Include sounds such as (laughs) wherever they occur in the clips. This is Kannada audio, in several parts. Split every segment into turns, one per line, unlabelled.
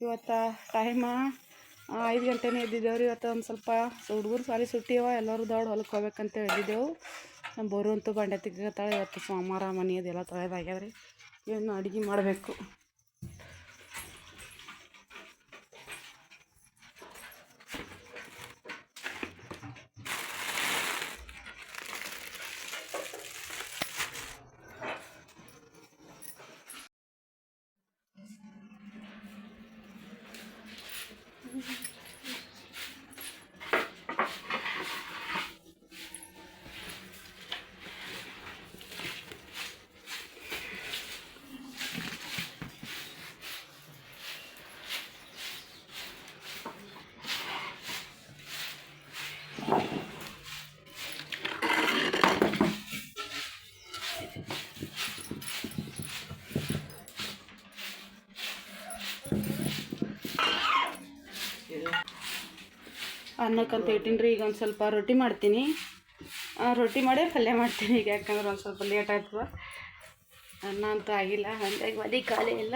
ಇವತ್ತು ಟೈಮ ಐದು ಗಂಟೆನೇ ಇದ್ದಿದ್ದೇವೆ ರೀ ಇವತ್ತು ಒಂದು ಸ್ವಲ್ಪ ಹುಡುಗರು ಸಾಲಿ ಸುಟ್ಟಿವ ಎಲ್ಲರೂ ದೊಡ್ಡ ಹೊಲಕ್ಕೆ ಹೋಗ್ಬೇಕಂತ ಹೇಳಿದ್ದೆವು ನಮ್ಮ ಬೋರು ಅಂತೂ ಬಂಡೆ ತೆಗಿತಾಳೆ ಇವತ್ತು ಸೋಮವಾರ ಮನೆ ಅದೆಲ್ಲ ತೊಳೆದಾಗ್ಯದ ರೀ ಏನು ಅಡುಗೆ ಮಾಡಬೇಕು. ಅನ್ನಕ್ಕಂತ ಇಟ್ಟಿನಿ ರೀ ಈಗ ಒಂದು ಸ್ವಲ್ಪ ರೊಟ್ಟಿ ಮಾಡ್ತೀನಿ. ರೊಟ್ಟಿ ಮಾಡೇ ಪಲ್ಯ ಮಾಡ್ತೀನಿ. ಈಗ ಯಾಕಂದ್ರೆ ಒಂದು ಸ್ವಲ್ಪ ಲೇಟ್ ಆಯ್ತು. ಅನ್ನ ಅಂತೂ ಆಗಿಲ್ಲ. ಹಂಗಾಗಿ ಒಲಿ ಖಾಲಿ ಇಲ್ಲ.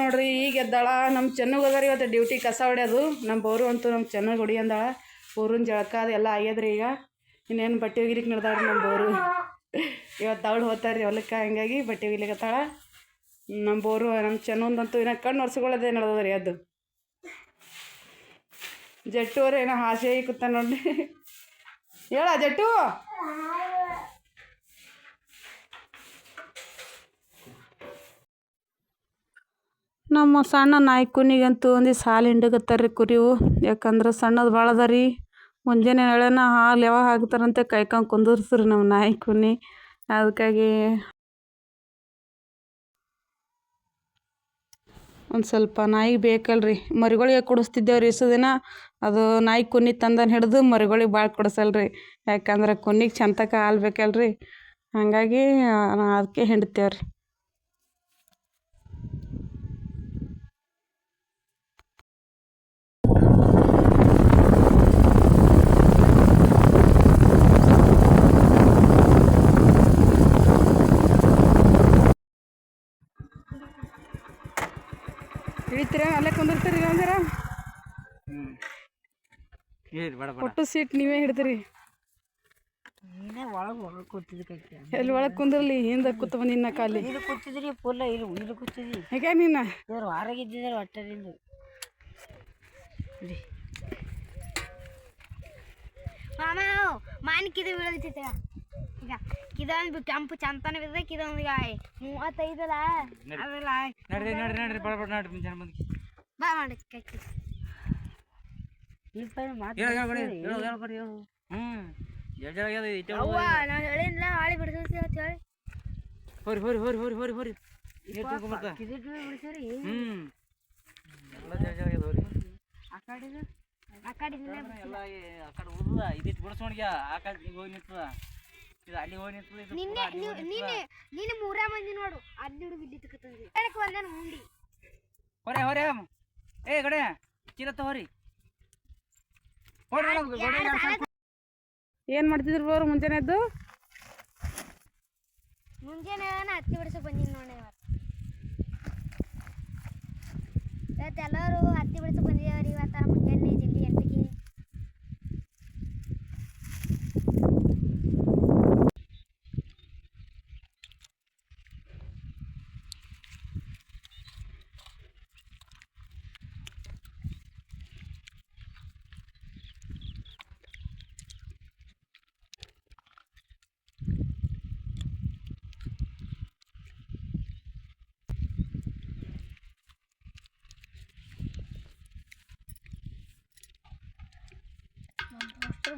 ನೋಡ್ರಿ, ಈಗ ಎದ್ದಾಳ. ನಮ್ಮ ಚೆನ್ನಾಗಿ ಅದಾರ ಇವತ್ತು ಡ್ಯೂಟಿ ಕಸ ಹೊಡ್ಯೋದು. ನಮ್ಮ ಬೋರು ಅಂತೂ ನಮ್ಮ ಚೆನ್ನಾಗಿ ಹೊಡಿ ಅಂದಾಳ. ಬೋರಿನ ಜಳಕ ಅದೆಲ್ಲ ಆಗ್ಯದ್ರಿ ಈಗ. ಇನ್ನೇನು ಬಟ್ಟೆ ಒಗಿಲಿಕ್ಕೆ ನಡ್ದಾಳ ನಮ್ಮ ಬೋರು. ಇವತ್ತು ಅವಳು ಹೋಗ್ತಾರೆ ರೀ ಹೊಲಕ್ಕೆ. ಹಂಗಾಗಿ ಬಟ್ಟೆ ಒಗಿಲಿಕ್ಕತ್ತಾಳ ನಮ್ಮ ಬೋರು ನಮ್ಮ ಚೆನ್ನೊಂದಂತೂ ಇನ್ನ ಕಣ್ಣು ಒರೆಸ್ಕೊಳ್ಳೋದೇ ರೀ ಅದು ಜಟ್ಟು ಏನೋ ಹಾಸೆ ಕೂತ ನೋಡ್ರಿ. ಹೇಳ ಜಟ್ಟು. ನಮ್ಮ ಸಣ್ಣ ನಾಯಿ ಕುನಿಗಂತೂ ಒಂದು ಹಾಲು ಹಿಂಡಕತ್ತಾರ ಕುರಿವು. ಯಾಕಂದ್ರೆ ಸಣ್ಣದು ಭಾಳ ಅದ ರೀ ಮುಂಜಾನೆ ಹೇಳನ ಹಾಲು ಯಾವಾಗ ಹಾಕ್ತಾರಂತೆ ಕಾಯ್ಕೊಂಡು ಕುಂದರ್ಸ್ರಿ ನಮ್ಮ ನಾಯಿ ಕುನಿ ಅದಕ್ಕಾಗಿ ಒಂದು ಸ್ವಲ್ಪ ನಾಯಿಗೆ ಬೇಕಲ್ರಿ. ಮರಿಗಳಿಗೆ ಕುಡಿಸ್ತಿದ್ದೇವೆ ರೀ ದಿನ. ಅದು ನಾಯಿ ಕುನಿ ತಂದನ್ ಹಿಡಿದು ಮರಿಗಳಿಗೆ ಭಾಳ ಕೊಡಿಸಲ್ರಿ. ಯಾಕಂದ್ರೆ ಕುನಿಗೆ ಚಂತಕ ಹಾಲು ಬೇಕಲ್ರಿ. ಹಾಗಾಗಿ ಅದಕ್ಕೆ ಹಿಂಡ್ತೇವೆ ರೀ ಹಿಡಿತೀರ ಅಲ್ಲೇ ಕುಂದಿರ್ತೀರಿ ಅಂದ್ರೆ
ಏನ್ ಬೇಡ ಬೇಡ
ಒಟ್ಟು ಸೀಟ್ ನೀವೇ ಹಿಡ್ತೀರಿ
ನೀನೇ ಒಳಗೆ ಒಳಗೆ ಕೂತಿದ್ದು ಕೈತಿ
ಎಲ್ಲಿ ಒಳಗೆ ಕುಂದ್ರಲಿ ಹಿಂದೆ ಕೂತ ನಿನ್ನ ಕಾಲಿ.
ಇದು ಕೂತಿದ್ರಿ ಫುಲ್ಲ ಇಲ್ಲಿ ಇಲ್ಲಿ ಕೂತಿದ್ರಿ
ಹೇಗೆ ನಿನ್ನ?
ಇವ್ರು ಹೊರಗಿದ್ದಿದ್ದಾರೆ ಹೊಟ್ಟದಿಂದ
ಮಾಮ ಮಾನಿಕಿದ ಬೀಳತೈತೆ ಈಗ ಕಿದೊಂದು ಕೆಂಪು ಚಂತನ ಬಿದ್ದ ಕಿದೊಂದು ಈಗ ಮೂವತ್ತೈದಲ್ಲ. ಅದಲ್ಲ
ನೋಡ್ರಿ ನೋಡ್ರಿ ನೋಡ್ರಿ ಬಡ ಬಡ ನೋಡ್ರಿ ಜನ ಬಂದ್ಕಿ
ಬಾ ಮಾಡಿ ಕೈಕಿ
ಹೋರಿ ಹೋರಿ ಹೋರಿ ಹೋರಿ ಹೋರಿ ಹೋರಿ. ಹೋರಿ.
ಕಡೆ
ಕಡೆ ಇದಿಟ್ಟು ಬಿಡಿಸ್ಕೊಂಡ್ಯ ಆ ಕಡೆ ಈಗ ಹೋಗಿ ನಿಂತದ. ಇದು ಅಲ್ಲಿ ಹೋಗಿ ನಿಂತದ ಇದು
ನಿನ್ನೆ ನೀನೆ. ನೀನು ಮೂರ ಮಂದಿ ನೋಡು ಅಲ್ಲಿ ಹುಡುಗ ಮುಂಡಿ.
ಹೊರೆ ಹೊರೆ ಏ ಗಡೆ ಚೀಲ ತಗೋರಿ
ಏನು ಮಾಡ್ತಿದ್ರು ಅವ್ರು ಮುಂಜಾನೆ ಎದ್ದು?
ಮುಂಜಾನೆ ಹತ್ತಿ ಬಿಡಿಸ ಬಂದಿನಿ ನೋಡಿ ಇವತ್ತು ಇವತ್ತು ಎಲ್ಲರೂ ಹತ್ತಿ ಬಿಡ್ಸಕ್ ಬಂದಿದ್ದೇವ್ರಿ ಇವತ್ತು ಮುಂಜಾನೆ ಜಲ್ದಿ ಎಂಟಕ್ಕೆ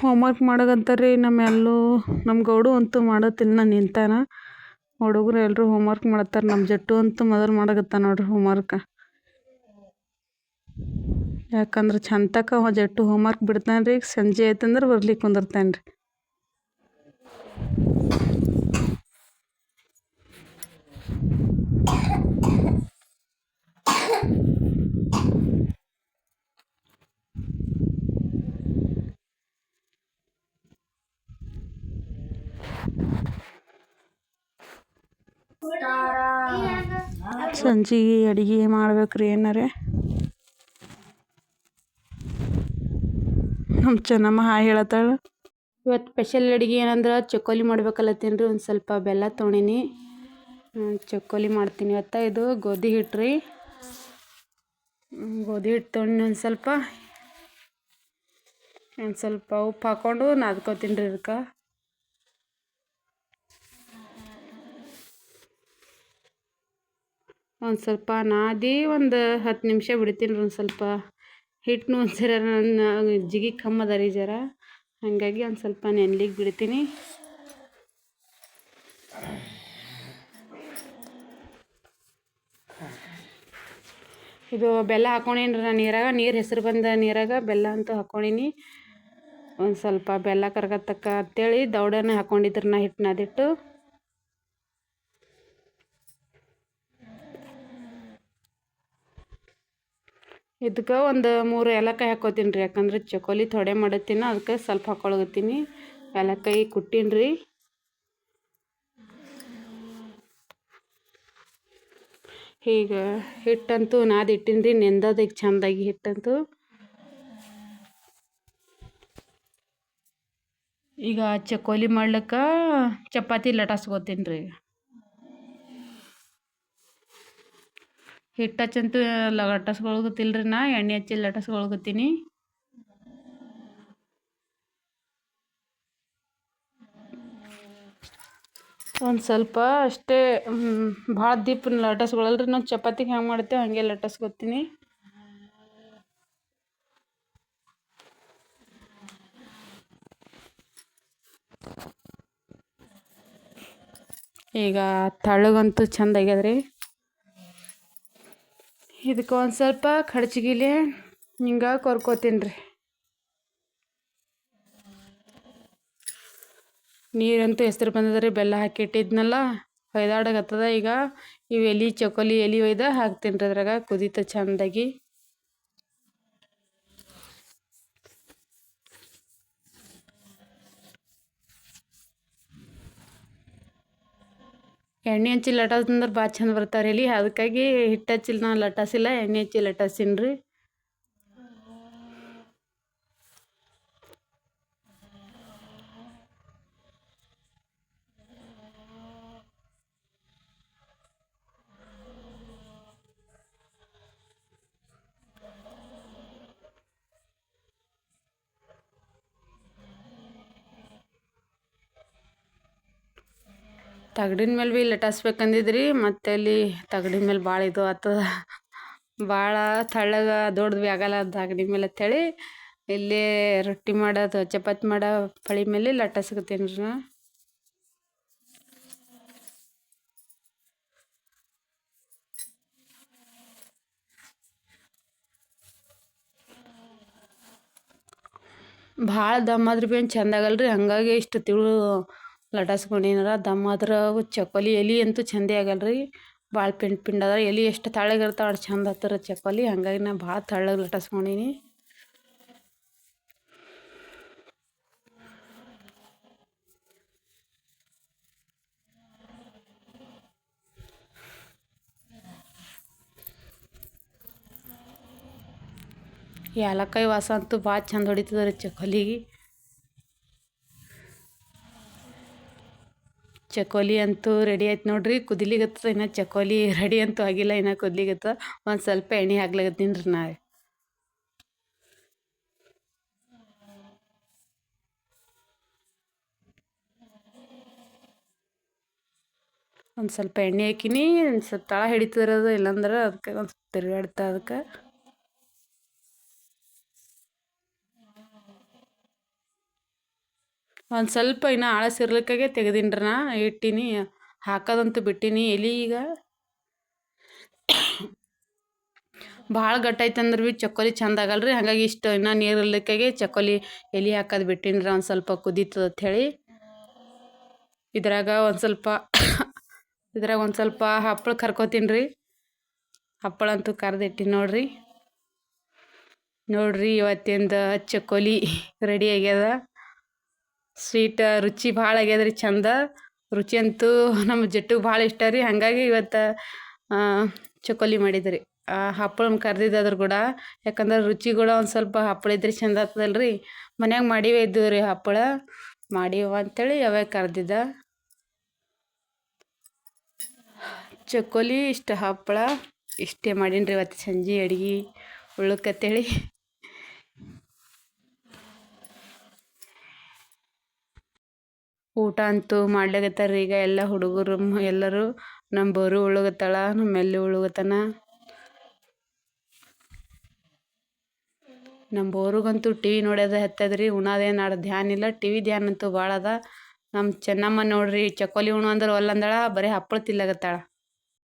ಹೋಮ್ವರ್ಕ್ ರೀ ನಮ್ಮ ಎಲ್ಲೂ ನಮ್ಮ ಗೌಡು ಅಂತೂ ಮಾಡತ್ತಿಲ್ಲ ನಿಂತಾನ ಹುಡುಗರು ಎಲ್ಲರೂ ಹೋಮ್ವರ್ಕ್ ಮಾಡತ್ತಾರೆ ನಮ್ಮ ಜಟ್ಟು ಅಂತೂ ಮೊದಲು ಮಾಡಕತ್ತಾನ ನೋಡ್ರಿ ಹೋಮ್ವರ್ಕ ಯಾಕಂದ್ರೆ ಚಂತಕ ಜಟ್ಟು ಹೋಮ್ವರ್ಕ್ ಬಿಡ್ತಾನೆ ರೀ ಸಂಜೆ ಆಯ್ತಂದ್ರೆ ಬರ್ಲಿಕ್ಕೆ ಕುಂದಿರ್ತಾನೆ ರೀ ಸಂಜೆಗೆ ಅಡುಗೆ ಮಾಡ್ಬೇಕ್ರಿ ಏನಾರೆ? ನಮ್ಮ ಚೆನ್ನಮ್ಮ ಹಾಯ್ ಹೇಳತ್ತಾಳ ಇವತ್ತು ಸ್ಪೆಷಲ್ ಅಡುಗೆ ಏನಂದ್ರೆ ಚಕ್ಕೋಲಿ ಮಾಡ್ಬೇಕಲ್ಲತ್ತೀನಿ ರೀ ಒಂದು ಸ್ವಲ್ಪ ಬೆಲ್ಲ ತೊಗೊಂಡಿನಿ. ಚಕ್ಕೋಲಿ ಮಾಡ್ತೀನಿ ಇವತ್ತು. ಇದು ಗೋಧಿ ಹಿಟ್ಟು ರೀ ಗೋಧಿ ಹಿಟ್ಟು ತೊಗೊಂಡು ಒಂದು ಸ್ವಲ್ಪ. ಒಂದು ಸ್ವಲ್ಪ ಉಪ್ಪು ಹಾಕ್ಕೊಂಡು ನಾದ್ಕೋತೀನಿ ರೀ ಇದಕ್ಕೆ ಒಂದು ಸ್ವಲ್ಪ ನಾದಿ ಒಂದು ಹತ್ತು ನಿಮಿಷ ಬಿಡ್ತೀನಿ ರೀ ಒಂದು ಸ್ವಲ್ಪ. ಹಿಟ್ಟನ್ನು ಒಂದು ಸರ ನನ್ನ ಜಿಗಿ ಕಮ್ಮದ ರೀ ಜರ. ಹಾಗಾಗಿ ಒಂದು ಸ್ವಲ್ಪ ನೆನ್ಲಿಕ್ಕೆ ಬಿಡ್ತೀನಿ. ಇದು ಬೆಲ್ಲ ಹಾಕೊಂಡೀನಿ ರೀ ನಾನು ನೀರಾಗ. ನೀರು ಹೆಸರು ಬಂದ ನೀರಾಗ ಬೆಲ್ಲ ಅಂತೂ ಹಾಕೊಂಡೀನಿ. ಒಂದು ಸ್ವಲ್ಪ ಬೆಲ್ಲ ಕರ್ಗತ್ತಕ್ಕ ಅಂತೇಳಿ ದೌಡನ ಹಾಕೊಂಡಿದ್ರು ನಾ ಹಿಟ್ಟು ನಾದಿಟ್ಟು ಇದಕ್ಕೆ ಒಂದು ಮೂರು ಏಲಕ್ಕಾಯಿ ಹಾಕೋತೀನಿ ರೀ, ಯಾಕಂದ್ರೆ ಚಕೋಲಿ ಥೊಡೆ ಮಾಡತ್ತೀನಿ, ಅದಕ್ಕೆ ಸ್ವಲ್ಪ ಹಾಕೊಳಗತ್ತೀನಿ ಏಲಕ್ಕಾಯಿ ಕುಟ್ಟೀನಿ ರೀ. ಈಗ ಹಿಟ್ಟಂತೂ ನಾದಿಟ್ಟಿನಿ ರೀ, ನೆಂದದ ಈಗ ಚೆಂದಾಗಿ ಹಿಟ್ಟಂತೂ. ಈಗ ಚಕೋಲಿ ಮಾಡ್ಲಿಕ್ಕೆ ಚಪಾತಿ ಲಟಾಸ್ಕೊತೀನಿ ರೀ. ಹಿಟ್ಟು ಹಚ್ಚಂತೂ ಲಟಸ್ಕೊಳಗತ್ತಿಲ್ಲ ರೀ ನಾ, ಎಣ್ಣೆ ಹಚ್ಚಿ ಲಟಸ್ಕೊಳಗತ್ತೀನಿ ಒಂದು ಸ್ವಲ್ಪ ಅಷ್ಟೇ ಭಾಳ ದೀಪ್ ಲಟಸ್ಕೊಳಲ್ಲ ರೀ ನಾವು ಚಪಾತಿಗೆ ಹೆಂಗೆ ಮಾಡ್ತೇವೆ ಹಂಗೆ ಲಟಸ್ಕೊತೀನಿ ಈಗ ತಳ್ಳಗಂತೂ ಚಂದ ಆಗ್ಯದ ರೀ ಇದಕ್ಕೆ ಒಂದು ಸ್ವಲ್ಪ ಕಡ್ಚಿಗಿಲೆ ಹಿಂಗೆ ಕೊರ್ಕೋತೀನಿ ರೀ ನೀರಂತೂ ಹೆಸ್ರು ಬಂದದ ರೀ ಬೆಲ್ಲ ಹಾಕಿಟ್ಟಿದ್ನಲ್ಲ ಹೊಯ್ದಾಡಕತ್ತದ ಈಗ. ಇವು ಎಲೆ ಚಕೋಲಿ ಎಲೆ ಒಯ್ದು ಹಾಕ್ತೀನಿ ರೀ ಅದ್ರಾಗ, ಕುದೀತ ಚಂದಾಗಿ. ಎಣ್ಣೆ ಹಚ್ಚಿ ಲಟಾಸಂದ್ರೆ ಭಾಳ ಚಂದ ಬರ್ತಾವ್ರಿ ಅಲ್ಲಿ. ಅದಕ್ಕಾಗಿ ಹಿಟ್ಟು ಹಚ್ಚಿಲ್ಲ ನಾನು ಲಟಾಸಿಲ್ಲ ಎಣ್ಣೆ ಹಚ್ಚಿ ಲಟಾಸೀನಿ ರೀ ತಗಡಿನ ಮೇಲೆ ಭೀ ಲಟಾಸ್ಬೇಕಂದಿದ್ರಿ ಮತ್ತೆ ಅಲ್ಲಿ ತಗಡಿನ ಮೇಲೆ ಭಾಳ ಇದು ಆಗ್ತದ ಭಾಳ ತಳ್ಳಗ ದೊಡ್ಡದು ಭೀ ಆಗಲ್ಲ ತಗಡಿ ಮೇಲೆ ಅಂಥೇಳಿ ಇಲ್ಲೇ ರೊಟ್ಟಿ ಮಾಡೋದು, ಚಪಾತಿ ಮಾಡೋ ಪಳಿ ಮೇಲೆ ಲಟಾಸ್ಕೊತೀನಿ ರೀ ನಾ. ಭಾಳ ದಮ್ ಆದ್ರೆ ಭೀ ಏನು ಚಂದ ಆಗಲ್ಲ ರೀ ಹಾಗಾಗಿ ಇಷ್ಟು ತಿಳು ಲಟಾಸ್ಕೊಂಡಿನಾರ ದಮ್ ಆದ್ರೆ ಅವು ಎಲೆ ಅಂತೂ ಚಂದೇ ಆಗಲ್ಲ ರೀ ಭಾಳ ಪಿಂಡ್ ಪಿಂಡ್ ಅದ ಎಲೆ ಎಷ್ಟು ತೆಳ್ಳಗಿರ್ತಾವೆ ಅಷ್ಟು ಚಂದ ಹತ್ತಾರ ಚಕೋಲಿ ಹಾಗಾಗಿ ನಾ ಭಾಳ ತೆಳ್ಳಗೆ ಲಟಾಸ್ಕೊಂಡೀನಿ ಏಲಕ್ಕಾಯಿ ವಾಸ ಅಂತೂ ಭಾಳ ಚಂದ ಹೊಡಿತದ ರೀ ಚಕೋಲಿಗೆ ಚಕೋಲಿ ಅಂತೂ ರೆಡಿ ಆಯ್ತು ನೋಡ್ರಿ. ಕುದಿಲಿಗತ್ತದ ಇನ್ನು ಚಕೋಲಿ ರೆಡಿ ಅಂತೂ ಆಗಿಲ್ಲ, ಇನ್ನು ಕುದ್ಲಿಗತ್ತ. ಒಂದು ಸ್ವಲ್ಪ ಎಣ್ಣೆ ಹಾಕ್ಲಾಗತ್ತೀನಿ ರೀ ನಾ ಒಂದು ಸ್ವಲ್ಪ ಎಣ್ಣೆ ಹಾಕಿನಿ, ಒಂದು ಸ್ವಲ್ಪ ತಳ ಹಿಡಿತಿರೋದು ಇಲ್ಲಾಂದ್ರೆ ಅದಕ್ಕೆ ಒಂದು ಸ್ವಲ್ಪ ತಿರುಗಾಡ್ತಾ ಅದಕ್ಕೆ. ಒಂದು ಸ್ವಲ್ಪ ಇನ್ನು ಆಳಸಿರ್ಲಿಕ್ಕಾಗೆ ತೆಗ್ದೀನಿ ರೀ ನಾ, ಇಟ್ಟೀನಿ, ಹಾಕೋದಂತೂ ಬಿಟ್ಟೀನಿ. ಎಲೆ ಈಗ ಭಾಳ ಗಟ್ಟಾಯ್ತಂದ್ರೆ ಭೀ ಚಕ್ಕೋಲಿ ಚಂದ ಆಗಲ್ರಿ. ಹಾಗಾಗಿ ಇಷ್ಟು ಇನ್ನೂ ನೀರು ಇರ್ಲಿಕ್ಕಾಗೆ ಚಕ್ಕೋಲಿ ಎಲೆ ಹಾಕೋದು ಬಿಟ್ಟೀನಿ ರೀ ಒಂದು ಸ್ವಲ್ಪ ಕುದೀತದ ಅಂಥೇಳಿ ಇದ್ರಾಗ ಒಂದು ಸ್ವಲ್ಪ (coughs) ಇದ್ರಾಗ ಒಂದು ಸ್ವಲ್ಪ ಹಪ್ಪಳ ಕರ್ಕೋತೀನಿ ರೀ ಹಪ್ಪಳ ಅಂತೂ ಕರೆದಿಟ್ಟಿನಿ ನೋಡ್ರಿ. ನೋಡ್ರಿ ಇವತ್ತಿಂದ ಚಕ್ಕೋಲಿ (laughs) ರೆಡಿ ಆಗ್ಯದ. ಸ್ವೀಟ್, ರುಚಿ ಭಾಳ ಆಗ್ಯದ ರೀ ಚಂದ. ರುಚಿ ಅಂತೂ ನಮ್ಮ ಜಟ್ಟಿಗೆ ಭಾಳ ಇಷ್ಟ ರೀ. ಹಾಗಾಗಿ ಇವತ್ತು ಚಕೋಲಿ ಮಾಡಿದ್ರಿ ಹಪ್ಪಳನ ಕರ್ದಿದ್ದು ಕೂಡ ಯಾಕಂದ್ರೆ ರುಚಿ ಕೂಡ ಒಂದು ಸ್ವಲ್ಪ ಹಪ್ಪಳ ಇದ್ರೆ ಚಂದ ಆಗ್ತದಲ್ಲ ರೀ ಮನ್ಯಾಗ ಮಾಡಿವೇ ಇದ್ದು ರೀ ಹಪ್ಪಳ. ಮಾಡಿವ ಅಂತೇಳಿ ಅವೇ ಕರೆದಿದ್ದ. ಚಕೋಲಿ ಇಷ್ಟು ಹಪ್ಪಳ. ಇಷ್ಟೇ ಮಾಡೀನಿ ರೀ ಇವತ್ತು ಸಂಜೆ ಅಡ್ಗೆ ಉಳ್ಕತ್ತೇಳಿ ಊಟ ಅಂತೂ ಮಾಡ್ಲಾಗತ್ತಾರ ಈಗ ಎಲ್ಲ ಹುಡುಗರು ಎಲ್ಲರೂ ನಮ್ಮ ಬೋರು ಉಳುಗತ್ತಾಳ ನಮ್ಮ ಎಲ್ಲಿ ಉಳುಗತ್ತಾನ? ನಮ್ಮ ಬೋರಿಗಂತೂ ಟಿ ವಿ ನೋಡೋದ ಹತ್ತದ್ರಿ ಉಣೋದೇನು ಆಡ ಧ್ಯಾನ ಇಲ್ಲ, ಟಿ ವಿ ಧ್ಯಾನ ಅಂತೂ ಭಾಳ ಅದ. ನಮ್ಮ ಚೆನ್ನಮ್ಮ ನೋಡ್ರಿ ಚಕೋಲಿ ಉಣು ಅಂದ್ರೆ ಒಲ್ಲಂದಳ, ಬರೀ ಹಪ್ಪಳ ತಿನ್ಲಾಗತ್ತಾಳ